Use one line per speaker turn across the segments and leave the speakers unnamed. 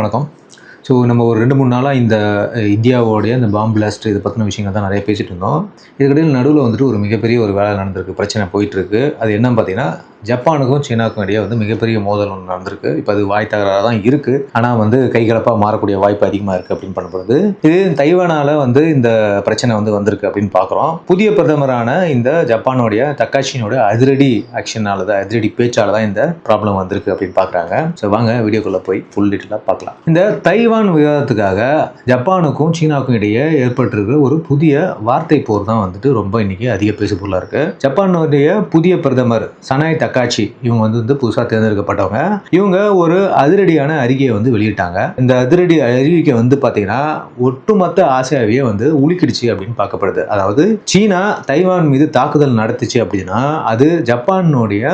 நண்பர்களுக்கு வணக்கம் ஸோ நம்ம ஒரு ரெண்டு மூணு நாளாக இந்த இந்தியாவோடைய இந்த பாம்பு பிளாஸ்ட் இதை பற்றின விஷயங்கள் தான் நிறைய பேசிட்டு இருந்தோம். இதுக்கிடையில் நடுவில் வந்துட்டு ஒரு மிகப்பெரிய ஒரு வேலை நடந்திருக்கு பிரச்சனை போயிட்டுருக்கு. அது என்னன்னு பார்த்தீங்கன்னா ஜப்பானுக்கும் சீனாவுக்கும் இடையே வந்து மிகப்பெரிய மோதல் ஒன்று நடந்திருக்கு. இப்போ அது வாய் தகராறு தான் இருக்குது ஆனால் வந்து கைகலப்பாக மாறக்கூடிய வாய்ப்பு அதிகமாக இருக்குது அப்படின்னு பண்ணப்படுது. இது தைவானால் வந்து இந்த பிரச்சனை வந்து வந்திருக்கு அப்படின்னு பார்க்குறோம் புதிய பிரதமரான இந்த ஜப்பானுடைய தக்காஷினோட அதிரடி ஆக்ஷனால தான் அதிரடி பேச்சால் தான் இந்த ப்ராப்ளம் வந்திருக்கு அப்படின்னு பார்க்குறாங்க ஸோ வாங்க வீடியோக்குள்ளே போய் ஃபுல் டீட்டெயிலாக பார்க்கலாம். இந்த தைவான் விவாதத்துக்காக ஜப்பானுக்கும் சீனாவுக்கும் இடையே ஏற்பட்டிருக்கிற ஒரு புதிய வார்த்தை போர் தான் வந்துட்டு ரொம்ப இன்னைக்கு அதிக பேசுபொருளாக இருக்கு. ஜப்பானுடைய புதிய பிரதமர் சனாய் தக்காச்சி இவங்க வந்து வந்து புதுசாக தேர்ந்தெடுக்கப்பட்டவங்க. இவங்க ஒரு அதிரடியான அறிக்கையை வந்து வெளியிட்டாங்க. இந்த அதிரடி அறிவிக்கை வந்து பார்த்தீங்கன்னா ஒட்டுமொத்த ஆசியாவையே வந்து உலுக்கிடுச்சு அப்படின்னு பார்க்கப்படுது. அதாவது சீனா தைவான் மீது தாக்குதல் நடத்துச்சு அப்படின்னா அது ஜப்பானுடைய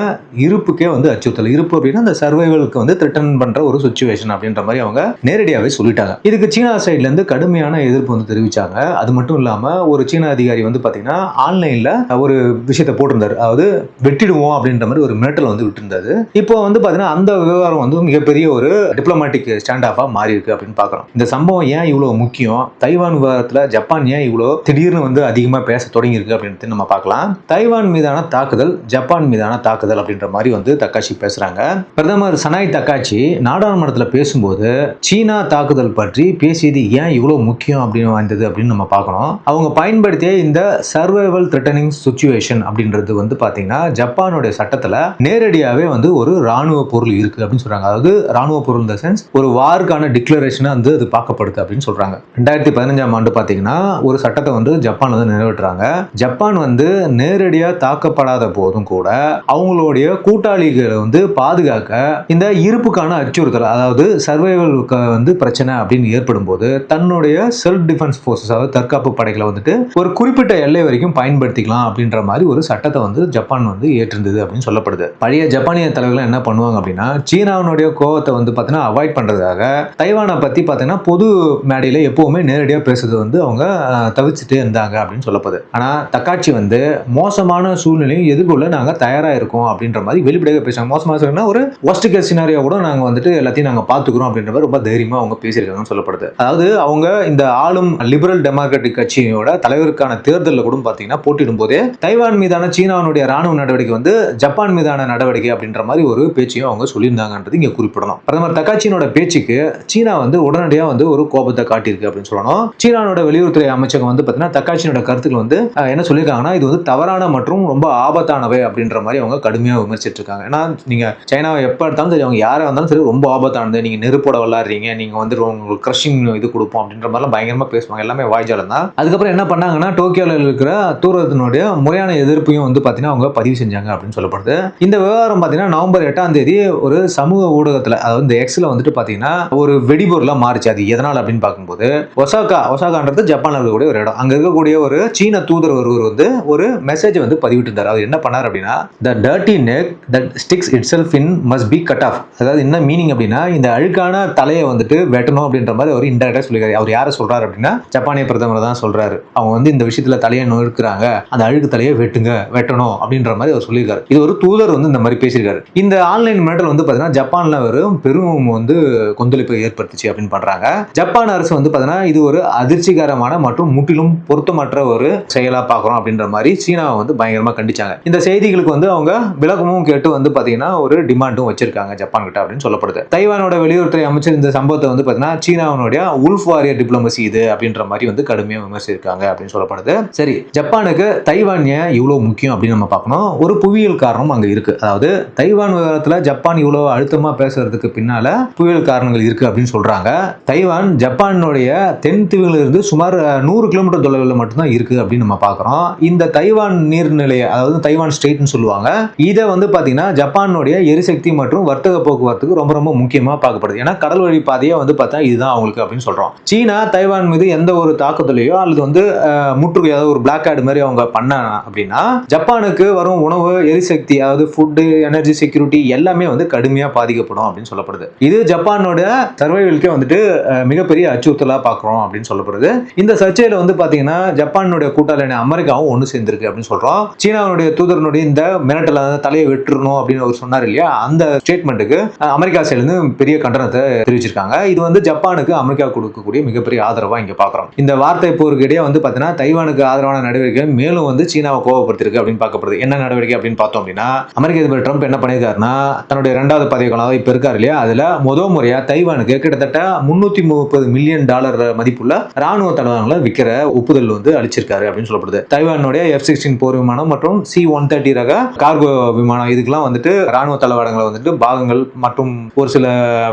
இருப்புக்கே வந்து அச்சுறுத்தல். இருப்பு அப்படின்னா அந்த சர்வைவலுக்கு வந்து த்ரிட்டன் பண்ணுற ஒரு சுச்சுவேஷன் அப்படின்ற மாதிரி அவங்க நேரடியாகவே சொல்லிட்டாங்க. இதுக்கு சீனா சைட்ல இருந்து கடுமையான எதிர்ப்பு வந்து தெரிவிச்சாங்க. அது மட்டும் இல்லாம ஒரு சீன அதிகாரி வந்து பாத்தீங்கன்னா ஆன்லைன்ல ஒரு விஷயத்த போட்டிருந்தாரு. அதாவது வெட்டிடுவோம் அப்படின்ற மாதிரி ஒரு மிரட்டல் வந்து விட்டுருந்தாரு. இப்போ வந்து பாத்தீங்கன்னா அந்த விவகாரம் வந்து மிகப்பெரிய ஒரு டிப்ளமேட்டிக் ஸ்டாண்ட் ஆஃபா மாறி இருக்கு அப்படின்னு பாக்குறோம். இந்த சம்பவம் ஏன் இவ்வளவு முக்கியம்? தைவான் விவகாரத்துல ஜப்பான் ஏன் இவ்வளோ திடீர்னு வந்து அதிகமா பேச தொடங்கி இருக்கு அப்படின்னு நம்ம பார்க்கலாம் தைவான் மீதான தாக்குதல் ஜப்பான் மீதான தாக்குதல் அப்படின்ற மாதிரி வந்து தக்காஷி பேசுறாங்க. பிரதமர் சனாய் தக்காச்சி நாடாளுமன்றத்தில் பேசும்போது சீனா தாக்குதல் பற்றி பேசியது ஏன் இவ்வளோ முக்கியம் அப்படின்னு வந்தது அப்படின்னு நம்ம பார்க்கணும். அவங்க பயன்படுத்திய இந்த சர்வைவல் த்ரெட்டனிங் சுச்சுவேஷன் அப்படின்றது வந்து பார்த்தீங்கன்னா ஜப்பானுடைய சட்டத்தில் நேரடியாகவே வந்து ஒரு ராணுவ பொருள் இருக்குது அப்படின்னு சொல்கிறாங்க அதாவது ராணுவ பொருள் இந்த சென்ஸ் ஒரு வாருக்கான டிக்ளரேஷனாக வந்து அது பார்க்கப்படுது அப்படின்னு சொல்கிறாங்க ரெண்டாயிரத்தி பதினஞ்சாம் ஆண்டு பார்த்தீங்கன்னா ஒரு சட்டத்தை வந்து ஜப்பான் வந்து நிறைவேற்றுறாங்க. ஜப்பான் வந்து நேரடியாக தாக்கப்படாத போதும் கூட அவங்களுடைய கூட்டாளிகளை வந்து பாதுகாக்க இந்த இருப்புக்கான அச்சுறுத்தல் அதாவது சர்வைவலுக்கு வந்து பிரச்சனை அப்படின்னு ஏற்படும் போது தன்னுடைய செல்ஃப் டிஃபென்ஸ் ஃபோர்ஸஸ் அதாவது தற்காப்பு படைகளை வந்துட்டு ஒரு குறிப்பிட்ட எல்லை வரைக்கும் பயன்படுத்திக்கலாம் அப்படின்ற மாதிரி ஒரு சட்டத்தை வந்து ஜப்பான் வந்து ஏற்றிருந்தது அப்படின்னு சொல்லப்படுது. பழைய ஜப்பானிய தலைவர்கள் என்ன பண்ணுவாங்க அப்படின்னா சீனாவினுடைய கோவத்தை வந்து பார்த்தீங்கன்னா அவாய்ட் பண்ணுறதுக்காக தைவானை பத்தி பார்த்தீங்கன்னா பொது மேடையில எப்பவுமே நேரடியாக பேசுறது வந்து அவங்க அஹ், இருந்தாங்க அப்படின்னு சொல்லப்படுது. ஆனா தக்காட்சி வந்து மோசமான சூழ்நிலையும் எதிர்கொள்ள நாங்க தயாரா இருக்கோம் அப்படின்ற மாதிரி வெளிப்படையாக பேசுறாங்க. மோசமாக சூழ்நிலை ஒரு ஒஸ்ட் கேஸ் சினாரியா கூட நாங்க வந்துட்டு எல்லாத்தையும் நாங்க பாத்துக்கிறோம் அப்படின்ற மாதிரி ரொம்ப தைரியமா அவங்க பேசியிருக்காங்கன்னு சொல்லப்படுது. அதாவது அவங்க இந்த ஆளும் லிபரல் டெமோக்ராட்டிக் கட்சியோட தலைவருக்கான தேர்தலில் கூட பார்த்தீங்கன்னா போட்டியிடும் போதே தைவான் மீதான சீனாவினுடைய ராணுவ நடவடிக்கை வந்து ஜப்பான் மீதான நடவடிக்கை அப்படின்ற மாதிரி ஒரு பேச்சையும் அவங்க சொல்லியிருந்தாங்கன்றது இங்கே குறிப்பிடணும். பிரதமர் தக்காச்சியினோட பேச்சுக்கு சீனா வந்து உடனடியாக வந்து ஒரு கோபத்தை காட்டியிருக்கு அப்படின்னு சொல்லணும். சீனாவோட வெளியுறவுத்துறை அமைச்சகம் வந்து பார்த்தீங்கன்னா தக்காச்சியோட கருத்துக்கள் வந்து என்ன சொல்லியிருக்காங்கன்னா இது வந்து தவறான மற்றும் ரொம்ப ஆபத்தானவை அப்படின்ற மாதிரி அவங்க கடுமையாக விமர்சிட்டு இருக்காங்க ஏன்னா நீங்கள் சைனாவை எப்போ எடுத்தாலும் சரி அவங்க யாராக இருந்தாலும் சரி ரொம்ப ஆபத்தானது. நீங்கள் நெருப்போட விளாடுறீங்க நீங்கள் வந்து உங்களுக்கு க்ரஷிங் இது கொடுப்போம் அப்படின்ற மாதிரிலாம் பயங்கரமாக பேசுவாங்க. எல்லாமே வாய்ஜாலம் தான். அதுக்கப்புறம் என்ன பண்ணாங்கன்னா டோக்கியோவில் இருக்கிற தூரத்தினுடைய முறையான எதிர்ப்பையும் வந்து பார்த்தீங்கன்னா அவங்க பதிவு செஞ்சாங்க அப்படின்னு சொல்லப்படுது. இந்த விவகாரம் பார்த்தீங்கன்னா நவம்பர் எட்டாம் தேதி ஒரு சமூக ஊடகத்தில் அதாவது இந்த எக்ஸில் வந்துட்டு பார்த்தீங்கன்னா ஒரு வெடிபொருளாக மாறிச்சு. அது எதனால் அப்படின்னு பார்க்கும்போது ஒசாகா ஒசாகான்றது ஜப்பானில் இருக்கக்கூடிய ஒரு இடம். அங்கே இருக்கக்கூடிய ஒரு சீன தூதர் ஒருவர் வந்து ஒரு மெசேஜ் வந்து பதிவிட்டிருந்தார். அவர் என்ன பண்ணார் அப்படின்னா the dirty neck that sticks itself in must be cut off அதாவது என்ன மீனிங் அப்படின்னா இந்த அழுக்கான தலையை வந்துட்டு வெட்டணும் அப்படின்ற மாதிரி அவர் இன்டெரக்டாக சொல்லியிருக்காரு. அவர் யாரை சொல்றாரு அப்படின்னா ஜப்பானிய பிரதமர் தான் சொல்றாரு. அவங்க வந்து இந்த விஷயத்துல தலையை நோக்கிறாங்க அந்த அழுக்கு தலையை வெட்டுங்க வெட்டணும் அப்படின்ற மாதிரி அவர் சொல்லியிருக்காரு. இது ஒரு தூதர் வந்து இந்த மாதிரி பேசியிருக்காரு. இந்த ஆன்லைன் மிரட்டல் வந்து பார்த்தீங்கன்னா ஜப்பான்ல வரும் பெரும் வந்து கொந்தளிப்பை ஏற்படுத்துச்சு அப்படின்னு பண்றாங்க. ஜப்பான் அரசு வந்து பார்த்தீங்கன்னா இது ஒரு அதிர்ச்சிகரமான மற்றும் முற்றிலும் பொருத்தமற்ற ஒரு செயலா பார்க்குறோம் அப்படின்ற மாதிரி சீனாவை வந்து பயங்கரமா கண்டிச்சாங்க. இந்த செய்திகளுக்கு வந்து அவங்க விளக்கமும் கேட்டு வந்து பார்த்தீங்கன்னா ஒரு டிமாண்டும் வச்சிருக்காங்க ஜப்பான் கிட்ட அப்படின்னு சொல்லப்படுது. தைவானோட வெளியுறவுத்துறை அமைச்சர் இந்த சம்பவத்தை வந்து பார்த்தீங்கன்னா சீனாவினுடைய உல்ஃப் வாரியர் டிப்ளமசி இது அப்படின்ற மாதிரி வந்து கடுமையாக விமர்சிச்சிருக்காங்க அப்படின்னு சொல்லப்படுது. சரி ஜப்பானுக்கு தைவான் ஏன் இவ்வளோ முக்கியம் அப்படின்னு நம்ம பார்க்கணும். ஒரு புவியியல் காரணம் அங்கே இருக்கு. அதாவது தைவான் விவகாரத்தில் ஜப்பான் இவ்வளோ அழுத்தமாக பேசுறதுக்கு பின்னால புவியியல் காரணங்கள் இருக்கு அப்படின்னு சொல்றாங்க. தைவான் ஜப்பானுடைய தென் தீவுகளில் இருந்து சுமார் நூறு கிலோமீட்டர் தொலைவில் மட்டும்தான் இருக்கு அப்படின்னு நம்ம பார்க்குறோம். இந்த தைவான் நீர்நிலையை அதாவது தைவான் ஸ்டேட்னு சொல்லுவாங்க இதை வந்து பார்த்தீங்கன்னா ஜப்பானுடைய எரிசக்தி மற்றும் வர்த்தக போக்குவரத்துக்கு ரொம்ப ரொம்ப முக்கியமாக பார்க்கப்படுது. ஏன்னா கடல் வழி பாதையை வந்து பார்த்தா இதுதான் அவங்களுக்கு அப்படின்னு சொல்கிறோம் சீனா தைவான் மீது எந்த ஒரு தாக்குதலையோ அல்லது வந்து அஹ், முற்றுகை ஒரு பிளாக் ஆட் மாதிரி அவங்க பண்ண அப்படின்னா ஜப்பானுக்கு வரும் உணவு எரிசக்தி அதாவது ஃபுட்டு எனர்ஜி செக்யூரிட்டி எல்லாமே வந்து கடுமையாக பாதிக்கப்படும் அப்படின்னு சொல்லப்படுது. இது ஜப்பானோட சர்வைவலுக்கே வந்துட்டு மிகப்பெரிய அச்சுறுத்தலாக பார்க்குறோம் அப்படின்னு சொல்லப்படுது. இந்த சர்ச்சையில் வந்து பார்த்தீங்கன்னா ஜப்பானுடைய கூட்டாளி அமெரிக்காவும் ஒன்று சேர்ந்திருக்கு அப்படின்னு சொல்கிறோம் சீனாவுடைய தூதரனுடைய இந்த மிரட்டல தலையை வெட்டுறணும் அப்படின்னு அவர் சொன்னார் இல்லையா? அந்த ஸ்டேட்மெண்ட்டுக்கு அமெரிக்கா சைடுலேருந்து பெரிய கண்டனத்தை தெரிவிச்சிருக்காங்க. இது வந்து ஜப்பானுக்கு அமெரிக்கா கொடுக்கக்கூடிய மிகப்பெரிய ஆதரவாக இங்கே பார்க்குறோம் இந்த வார்த்தை போருக்கு இடையே வந்து பார்த்தீங்கன்னா தைவானுக்கு ஆதரவான நடவடிக்கை மேலும் வந்து சீனாவை கோவப்படுத்திருக்கு அப்படின்னு பார்க்கப்படுது. என்ன நடவடிக்கை அப்படின்னு பார்த்தோம் அப்படின்னா அமெரிக்க அதிபர் ட்ரம்ப் என்ன பண்ணியிருக்காருன்னா தன்னுடைய ரெண்டாவது பதவி காலம் இப்போ இருக்காரு இல்லையா? அதில் முதல் முறையாக தைவானுக்கு கிட்டத்தட்ட முன்னூற்றி முப்பது மில்லியன் டாலர் மதிப்புள்ள ராணுவ தளவாடங்களை விற்கிற ஒப்புதல் வந்து அளிச்சிருக்காரு அப்படின்னு சொல்லப்படுது. தைவானுடைய எஃப் சிக்ஸ்டீன் போர் விமானம் மற்றும் சி ஒன் தேர்ட்டி ரக கார்கோ விமானம் இதுக்கெல்லாம் வந்துட்டு ராணுவ தளவாடங்களை வந்துட்டு பாகங்கள் மற்றும் ஒரு சில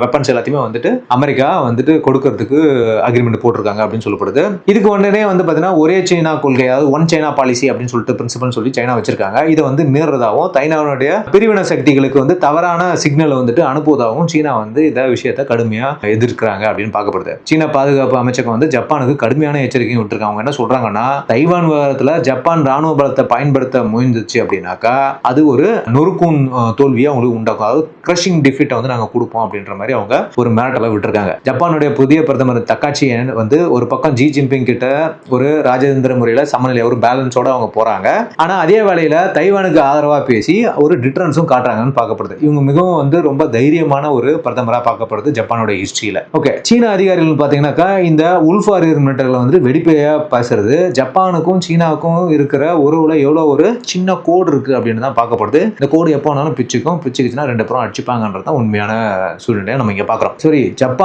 வெப்பன்ஸ் எல்லாத்தையுமே வந்துட்டு அமெரிக்கா வந்துட்டு கொடுக்கறதுக்கு அக்ரிமெண்ட் போட்டிருக்காங்க அப்படின்னு சொல்லப்படுது. இதுக்கு உடனே வந்து பார்த்தீங்கன்னா ஒரே சைனா கொள்கை அதாவது ஒன் சைனா பாலிசி அப்படின்னு சொல்லிட்டு பிரின்சிபல் சொல்லி சைனா வச்சிருக்காங்க. இதை வந்து மீறதாகவும் சைனாவுடைய பிரிவின சக்திகளுக்கு வந்து தவறான சிக்னலை வந்துட்டு அனுப்புவதாகவும் சீனா வந்து இந்த விஷயத்தை கடுமையாக எதிர்க்கிறாங்க அப்படின்னு பார்க்கப்படுது. சீன பாதுகாப்பு அமைச்சகம் வந்து ஜப்பானுக்கு கடுமையான எச்சரிக்கையும் விட்டுருக்காங்க. அவங்க என்ன சொல்றாங்கன்னா தைவான் விவகாரத்தில் ஜப்பான் ராணுவ பலத்தை பயன்படுத்த முயன்றுச்சு அப்படின்னாக்கா அது ஒரு நொறுக்கும் தோல்வியை அவங்களுக்கு உண்டாக்கும். அதாவது கிரஷிங் டிஃபிட்டை வந்து நாங்கள் கொடுப்போம் அப்படின்ற மாதிரி அவங்க ஒரு மிரட்டலை விட்டுருக்காங்க. ஜப்பானுடைய புதிய பிரதமர் தக்காச்சி வந்து ஒரு பக்கம் ஜி ஜின்பிங் கிட்ட ஒரு ராஜேந்திர முறையில் சமநிலை ஒரு பேலன்ஸோட அவங்க போறாங்க. ஆனா அதே வேளையில தைவானுக்கு ஆதரவா பேசி ஒரு டிட்ரன்ஸும் காட்டுறாங்கன்னு பார்க்கப்படுது. இவங்க மிகவும் வந்து ரொம்ப தைரியமான ஒரு பிரதமரா பார்க்கப்படுது ஜப்பானோட ஹிஸ்டரியில. ஓகே சீன அதிகாரிகள் பாத்தீங்கன்னாக்கா இந்த உல்ஃபார் மிலிட்டரியில் வந்து வெடிப்பையா பேசுறது. ஜப்பானுக்கும் சீனாவுக்கும் இருக்கிற உறவுல எவ்வளோ ஒரு சின்ன கோடு இருக்கு அப்படின்னு தான் பார்க்கப்படுது. இந்த கோடு எப்போ வேணாலும் பிச்சுக்கும். பிச்சுக்குச்சுன்னா ரெண்டு பேரும் அடிச்சுப்பாங்கன்றது தான் உண்மையான சூழ்நிலையை நம்ம இங்க பார்க்குறோம். சரி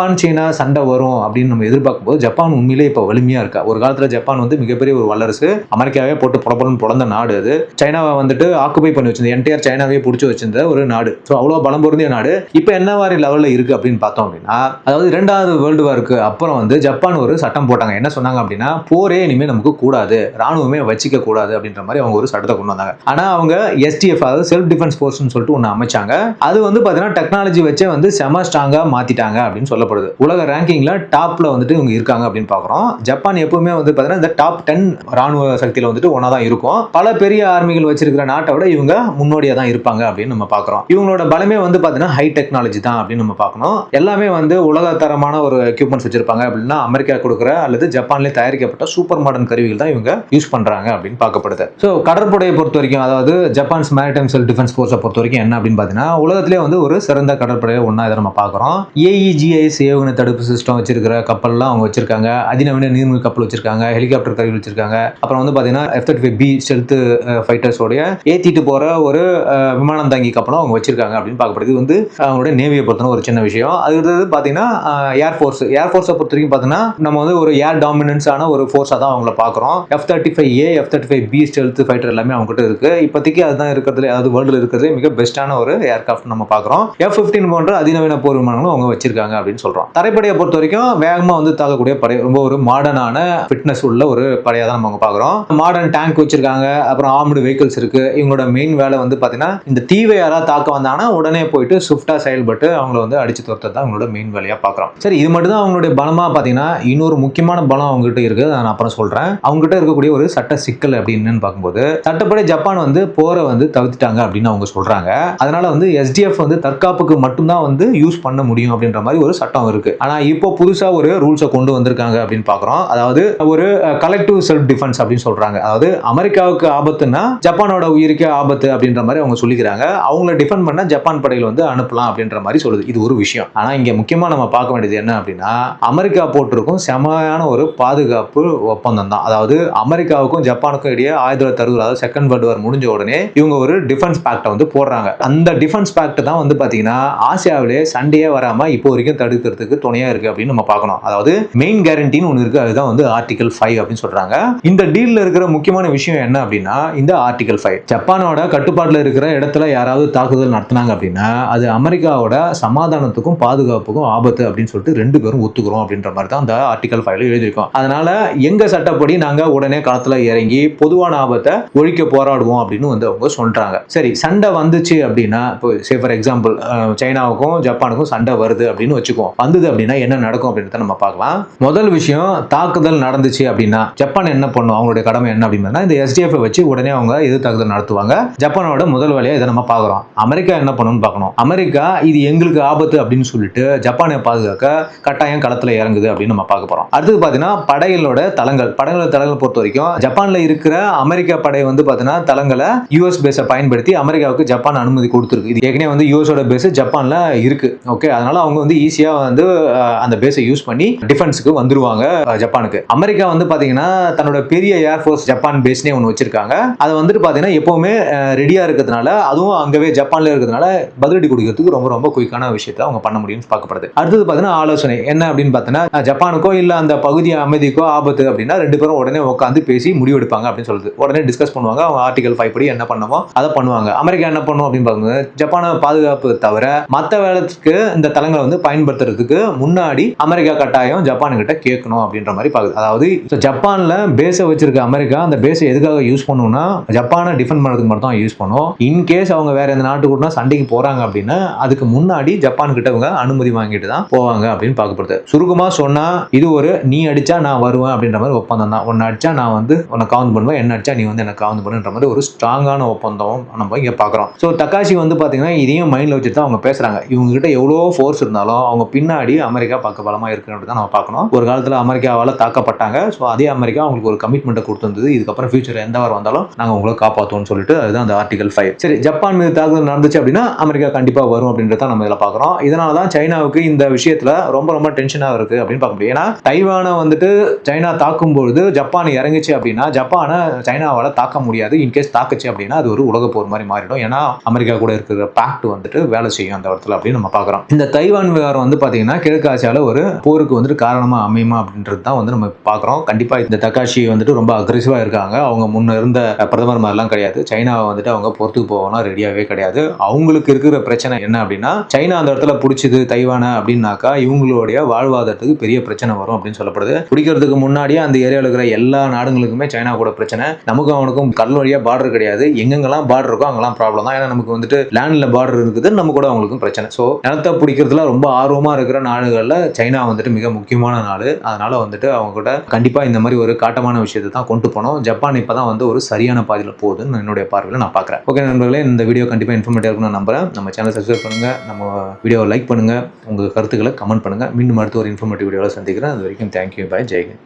ஜப்பான் சீனா சண்டை வரும் அப்படின்னு நம்ம எதிர்பார்க்கும் போது ஜப்பான் உண்மையிலே இப்போ வலிமையா இருக்கா? ஒரு காலத்துல ஜப்பான் வந்து மிகப்பெரிய ஒரு வல்லரசு. அமெரிக்காவே போட்டு புலப்படும் பிறந்த நாடு அது. சைனாவை வந்துட்டு ஆக்குபை பண்ணி வச்சிருந்த என்டையர் சைனாவே பிடிச்சி வச்சிருந்த ஒரு நாடு. ஸோ அவ்வளோ பலம் பொருந்திய நாடு. இப்போ என்ன மாதிரி லெவலில் இருக்கு அப்படின்னு பார்த்தோம் அப்படின்னா அதாவது இரண்டாவது வேர்ல்டு வார்க்கு அப்புறம் வந்து ஜப்பான் ஒரு சட்டம் போட்டாங்க. என்ன சொன்னாங்க அப்படின்னா போரே இனிமேல் நமக்கு கூடாது. ராணுவமே வச்சிக்க கூடாது அப்படின்ற மாதிரி அவங்க ஒரு சட்டத்தை கொண்டு வந்தாங்க. ஆனால் அவங்க எஸ்டிஎஃப் அதாவது செல்ஃப் டிஃபென்ஸ் ஃபோர்ஸ்னு சொல்லிட்டு ஒன்று அமைச்சாங்க. அது வந்து பார்த்தீங்கன்னா டெக்னாலஜி வச்சே வந்து செம ஸ்ட்ராங்காக மாற்றிட்டாங்க அப்படின்னு சொல்லப்படுது. உலக ரேங்கிங்ல டாப்ல வந்துட்டு இவங்க இருக்காங்க அப்படின்னு பார்க்குறோம். ஜப்பான் எப்பவுமே வந்து பார்த்தீங்கன்னா இந்த டாப் டென் ராணுவ சக்தியில் வந்துட்டு ஒன்றா தான் இருக்கும். பல பெரிய ஆர்மிகள் வச்சிருக்கிற நாட்டை விட இவங்க முன்னோடியாக தான் இருப்பாங்க அப்படின்னு நம்ம பார்க்குறோம். இவங்களோட பலமே வந்து பார்த்தீங்கன்னா ஹை டெக்னாலஜி தான் அப்படின்னு நம்ம பார்க்கணும். எல்லாமே வந்து உலகத்தரமான ஒரு எக்யூப்மெண்ட்ஸ் வச்சிருப்பாங்க அப்படின்னா அமெரிக்கா கொடுக்குற அல்லது ஜப்பான்லேயே தயாரிக்கப்பட்ட சூப்பர் மாடர்ன் கருவிகள் தான் இவங்க யூஸ் பண்றாங்க அப்படின்னு பார்க்கப்படுது. ஸோ கடற்படையை பொறுத்த வரைக்கும் அதாவது ஜப்பான்ஸ் மேரிடைம் செல் டிஃபென்ஸ் ஃபோர்ஸை பொறுத்த வரைக்கும் என்ன அப்படின்னு பார்த்தீங்கன்னா உலகத்திலே வந்து ஒரு சிறந்த கடற்படையை ஒன்றா இதை நம்ம பார்க்குறோம். ஏஇஜிஐஸ் ஏவுகணை தடுப்பு சிஸ்டம் வச்சிருக்கிற கப்பல்லாம் அவங்க வச்சிருக்காங்க. அதிநவீன நீர்மூழ்கி கப்பல் வச்சிருக்காங்க ஹெலிகாப்டர் கருவி வச்சிருக்காங்க. அப்புறம் வந்து பார்த்தீங்கன்னா F thirty five B stealth ஃபைட்டர்ஸோடைய ஏற்றிட்டு போகிற ஒரு விமானம் தாங்கி கப்பலும் அவங்க வச்சிருக்காங்க அப்படின்னு பார்க்கப்படுது. இது வந்து அவங்களுடைய நேவியை பொறுத்தன ஒரு சின்ன விஷயம். அடுத்தது பார்த்தீங்கன்னா ஏர்ஃபோர்ஸ் ஏர்ஃபோர்ஸை பொறுத்த வரைக்கும் பார்த்தீங்கன்னா நம்ம வந்து ஒரு ஏர் டாமினன்ஸான ஒரு ஃபோர்ஸாக தான் அவங்கள பார்க்குறோம். F thirty five A F thirty five B stealth fighter எல்லாமே அவங்ககிட்ட இருக்கு. இப்போதைக்கு அதுதான் இருக்கிறதுல அதாவது வேர்ல்டில் இருக்கிறது மிக பெஸ்ட்டான ஒரு ஏர்கிராஃப்ட் நம்ம பார்க்குறோம். எஃப் ஃபிஃப்டின் போன்ற அதிநவீன போர் விமானங்களும் அவங்க வச்சிருக்காங்க அப்படின்னு சொல்கிறோம் தரைப்படையை பொறுத்த வரைக்கும் வேகமாக வந்து தாக்கக்கூடிய படை ரொம்ப ஒரு மாடர்னான ஃபிட்னஸ் உள்ள ஒரு படையாக தான் நம்ம பார்க்குறோம் மாடர்ன் டேங்க் வச்சிருக்காங்க அப்புறம் ஆர்ம்டு வெஹிக்கிள்ஸ் இருக்கு. இவங்களோட மெயின் வேலை வந்து பார்த்தீங்கன்னா இந்த தீவை யாராவது தாக்க வந்தாங்கன்னா உடனே போயிட்டு ஸ்விஃப்டாக செயல்பட்டு அவங்கள வந்து அடிச்சு துரத்தை தான் அவங்களோட மெயின் வேலையாக பார்க்குறோம் சரி இது மட்டும் தான் அவங்களுடைய பலமாக பார்த்தீங்கன்னா இன்னொரு முக்கியமான பலம் அவங்ககிட்ட இருக்கு. நான் அப்புறம் சொல்கிறேன் அவங்ககிட்ட இருக்கக்கூடிய ஒரு சட்ட சிக்கல் அப்படின்னு பார்க்கும்போது சட்டப்படி ஜப்பான் வந்து போரை வந்து தவிர்த்துட்டாங்க அப்படின்னு அவங்க சொல்றாங்க. அதனால வந்து எஸ்டிஎஃப் வந்து தற்காப்புக்கு மட்டும்தான் வந்து யூஸ் பண்ண முடியும் அப்படின்ற மாதிரி ஒரு சட்டம் இருக்கு. ஆனா இப்போ புதுசா ஒரு ரூல்ஸை கொண்டு வந்திருக்காங்க அப்படின்னு பார்க்குறோம் அதாவது ஒரு கலெக்டிவ் செல்ஃப் டிஃபென்ஸ் அப்படின்னு சொல்றாங்க. அதாவது அமெரிக்காவுக்கு ஆபத்துன்னா ஜப்பானோட உயிருக்கே ஆபத்து அப்படின்ற மாதிரி அவங்க சொல்லிக்கிறாங்க. அவங்கள டிஃபெண்ட் பண்ண ஜப்பான் படைகள் வந்து அனுப்பலாம் அப்படின்ற மாதிரி சொல்லுது. இது ஒரு விஷயம். ஆனா இங்க முக்கியமா நம்ம பார்க்க வேண்டியது என்ன அப்படின்னா அமெரிக்கா போட்டிருக்கும் செமையான ஒரு பாதுகாப்பு ஒப்பந்தம் தான். அதாவது அமெரிக்காவுக்கும் ஜப்பானுக்கும் இடையே ஆயிரத்தி தொள்ளாயிரத்தி அறுபது அதாவது செகண்ட் வேர்ல்டு வார் முடிஞ்ச உடனே இவங்க ஒரு டிஃபென்ஸ் பேக்டை வந்து போடுறாங்க. அந்த டிஃபென்ஸ் பேக்ட் தான் வந்து பாத்தீங்கன்னா ஆசியாவிலே சண்டையே வராம இப்போ வரைக்கும் தடுக்கிறதுக்கு துணையா இருக்கு அப்படின்னு நம்ம பார்க்கணும். அதாவது மெயின் கேரண்டின்னு ஒன்று இருக்கு. அதுதான் வந்து ஆர்டிகல் ஃபைவ் அப்படின்னு சொல்றாங்க. இந்த டீல்ல இருக்கிற முக்கியமான விஷயம் என்ன அப்படின்னா இந்த ஆர்டிகல் ஃபைவ் ஜப்பானோட கட்டுப்பாட்டில் இருக்கிற இடத்துல யாராவது தாக்குதல் நடத்தினாங்க அப்படின்னா அது அமெரிக்காவோட சமாதானத்துக்கும் பாதுகாப்புக்கும் ஆபத்து அப்படின்னு சொல்லிட்டு ரெண்டு பேரும் ஒத்துக்கிறோம் அப்படின்ற மாதிரி தான் அந்த ஆர்டிகல் ஃபைவ்ல எழுதியிருக்கோம். அதனால எங்க சட்டப்படி நாங்க உடனே களத்துல இறங்கி பொதுவான ஆபத்தை ஒழிக்க போராடுவோம் அப்படின்னு வந்து அவங்க சொல்றாங்க. சரி சண்டை வந்துச்சு அப்படின்னா இப்போ சே ஃபார் எக்ஸாம்பிள் சைனாவுக்கும் ஜப்பானுக்கும் சண்டை வருது அப்படின்னு வச்சுக்குவோம். வந்தது அப்படின்னா என்ன நடக்கும் அப்படின்றத நம்ம பார்க்கலாம். முதல் விஷயம் தாக்குதல் நடந்துச்சு அப்படின்னா ஜப்பான் என்ன பண்ணும்? அவங்களுடைய கடமை என்ன அப்படின்னா இந்த எஸ்டிஎஃப் வச்சு உடனே அவங்க எதிர் தாக்குதல் நடத்துவாங்க. ஜப்பானோட முதல் வேலையா இதை நம்ம பார்க்குறோம். அமெரிக்கா என்ன பண்ணணும்னு பார்க்கணும். அமெரிக்கா இது எங்களுக்கு ஆபத்து அப்படின்னு சொல்லிட்டு ஜப்பானை பாதுகாக்க கட்டாயம் களத்தில் இறங்குது அப்படின்னு நம்ம பார்க்க போகிறோம் அடுத்தது பார்த்தீங்கன்னா படைகளோட தளங்கள். படைகளோட தளங்கள் பொறுத்த வரைக்கும் ஜப்பானில் இருக்கிற அமெரிக்கா படை வந்து பார்த்தீங்கன்னா தளங்களை யூஎஸ் பேஸை பயன்படுத்தி அமெரிக்காவுக்கு ஜப்பான் அனுமதி கொடுத்துருக்கு. இது ஏற்கனவே வந்து யூஎஸோட பேஸ் ஜப்பானில் இருக்கு. ஓகே அதனால அவங்க வந்து ஈஸியாக வந்து அந்த பேஸை யூஸ் பண்ணி டிஃபென்ஸுக்கு வந்துருவாங்க ஜப்பானுக்கு. அமெரிக்கா வந்து பார்த்தீங்கன்னா தன்னோட பெரிய ஏர்ஃபோர்ஸ் ஜப்பான் பேஸ்னே ஒன்று வச்சிருக்காங்க. அதை வந்துட்டு பார்த்தீங்கன்னா எப்போவுமே ரெடியாக இருக்கிறதுனால அதுவும் அங்கவே ஜப்பானில் இருக்கிறதுனால பதிலடி கொடுக்கறதுக்கு ரொம்ப ரொம்ப குயிக்கான விஷயத்தை அவங்க பண்ண முடியும்னு பார்க்கப்படுது. அடுத்தது பார்த்தீங்கன்னா ஆலோசனை. என்ன அப்படின்னு பார்த்தீங்கன்னா ஜப்பானுக்கோ இல்லை அந்த பகுதி அமைதிக்கோ ஆபத்து அப்படின்னா ரெண்டு பேரும் உடனே உட்காந்து பேசி முடிவெடுப்பாங்க அப்படின்னு சொல்லுது உடனே டிஸ்கஸ் பண்ணுவாங்க. அவங்க ஆர்டிகல் ஃபைவ் படி என்ன பண்ணுவோம் அதை பண்ணுவாங்க. அமெரிக்கா என்ன பண்ணும் அப்படின்னு பார்க்கும்போது ஜப்பானை பாதுகாப்பு தவிர மற்ற வேலைக்கு இந்த தளங்களை வந்து பயன்படுத்துறதுக்கு முன்னாடி அமெரிக்கா கட்டாயம் ஜப்பானுக்கிட்ட கேட்கணும் அப்படின்ற மாதிரி பார்க்குது. அதாவது so ஜப்பான்ல பேஸை வச்சிருக்க அமெரிக்கா அந்த பேஸை எதுக்காக யூஸ் பண்ணுவோம்னா ஜப்பானை டிஃபெண்ட் பண்ணுறதுக்கு மட்டும் தான் யூஸ் பண்ணும் இன்கேஸ் அவங்க வேற எந்த நாட்டு கூட சண்டைக்கு போறாங்க அப்படின்னா அதுக்கு முன்னாடி ஜப்பான் கிட்ட அவங்க அனுமதி வாங்கிட்டு தான் போவாங்க அப்படின்னு பார்க்கப்படுது. சுருக்கமா சொன்னா இது ஒரு நீ அடிச்சா நான் வருவேன் அப்படின்ற மாதிரி ஒப்பந்தம் தான். உன்னை அடிச்சா நான் வந்து உன்னை கவுண்ட் பண்ணுவேன் என்ன அடிச்சா நீ வந்து என்ன கவுண்ட் பண்ணுன்ற மாதிரி ஒரு ஸ்ட்ராங்கான ஒப்பந்தம் நம்ம இங்க பார்க்குறோம். ஸோ தக்காஷி வந்து பாத்தீங்கன்னா இதையும் மைண்ட்ல வச்சுட்டு தான் அவங்க பேசுறாங்க. இவங்க கிட்ட எவ்வளோ ஃபோர்ஸ் இருந்தாலும் அவங்க பின் பின்னாடி அமெரிக்கா பக்க பலமா இருக்குன்னு தான் நம்ம பார்க்கணும். ஒரு காலத்துல அமெரிக்காவால தாக்கப்பட்டாங்க. ஸோ அதே அமெரிக்கா அவங்களுக்கு ஒரு கமிட்மெண்ட்டை கொடுத்துருந்தது. இதுக்கப்புறம் ஃபியூச்சர் எந்த வாரம் வந்தாலும் நாங்க உங்களை காப்பாற்றுவோம்னு சொல்லிட்டு அதுதான் அந்த ஆர்டிகல் ஃபைவ் சரி ஜப்பான் மீது தாக்குதல் நடந்துச்சு அப்படின்னா அமெரிக்கா கண்டிப்பா வரும் அப்படின்றத நம்ம இதில் பார்க்குறோம். இதனால தான் சைனாவுக்கு இந்த விஷயத்துல ரொம்ப ரொம்ப டென்ஷனாக இருக்கு அப்படின்னு பார்க்க முடியும். ஏன்னா தைவானை வந்துட்டு சைனா தாக்கும் பொழுது ஜப்பான் இறங்குச்சு அப்படின்னா ஜப்பானை சைனாவால தாக்க முடியாது. இன்கேஸ் தாக்குச்சு அப்படின்னா அது ஒரு உலக போர் மாதிரி மாறிடும். ஏன்னா அமெரிக்கா கூட இருக்கிற பேக்ட் வந்துட்டு வேலை செய்யும் அந்த இடத்துல அப்படின்னு நம்ம பார்க்குறோம். இந்த தைவான் விவகாரம் வந்து பார்த்தீங்கன்னா கிழக்கு ஆசியாவில் ஒரு போருக்கு வந்துட்டு காரணமாக அமையுமா அப்படின்றது தான் வந்து நம்ம பார்க்குறோம். கண்டிப்பாக இந்த தக்காஷி வந்துட்டு ரொம்ப அக்ரெசிவாக இருக்காங்க. அவங்க முன்ன இருந்த பிரதமர் மாதிரிலாம் கிடையாது. சைனாவை வந்துட்டு அவங்க பொறுத்துக்கு போகணும் ரெடியாகவே கிடையாது. அவங்களுக்கு இருக்கிற பிரச்சனை என்ன அப்படின்னா சைனா அந்த இடத்துல பிடிச்சது தைவானை அப்படின்னாக்கா இவங்களுடைய வாழ்வாதாரத்துக்கு பெரிய பிரச்சனை வரும் அப்படின்னு சொல்லப்படுது. பிடிக்கிறதுக்கு முன்னாடியே அந்த ஏரியாவில் இருக்கிற எல்லா நாடுகளுக்குமே சைனா கூட பிரச்சனை. நமக்கும் அவனுக்கும் கடல் வழியாக பார்டர் கிடையாது. எங்கெங்கெல்லாம் பார்டர் இருக்கோ அங்கெல்லாம் ப்ராப்ளம் தான். ஏன்னா நமக்கு வந்துட்டு லேண்டில் பார்டர் இருக்குது நம்ம கூட அவங்களுக்கும் பிரச்சனை. ஸோ நிலத்தை பிடிக்கிறதுல ரொம்ப ஆர்வமாக ஆர்வமா இருக்கிற நாடுகளில் சைனா வந்துட்டு மிக முக்கியமான நாடு. அதனால வந்துட்டு அவங்க கூட கண்டிப்பாக இந்த மாதிரி ஒரு காட்டமான விஷயத்தை தான் கொண்டு போனோம். ஜப்பான் இப்பதான் வந்து ஒரு சரியான பாதையில் போகுதுன்னு என்னுடைய பார்வையில் நான் பார்க்குறேன் ஓகே நண்பர்களே இந்த வீடியோ கண்டிப்பாக இன்ஃபர்மேட்டிவாக இருக்கும்னு நம்புறேன். நம்ம சேனல் சப்ஸ்கிரைப் பண்ணுங்கள் நம்ம வீடியோவை லைக் பண்ணுங்கள் உங்கள் கருத்துக்களை கமெண்ட் பண்ணுங்க. மீண்டும் அடுத்த ஒரு இன்ஃபர்மேட்டிவ் வீடியோவில் சந்திக்கிறேன். அது வரைக்கும் தேங்க்யூ பாய் ஜெய்கன்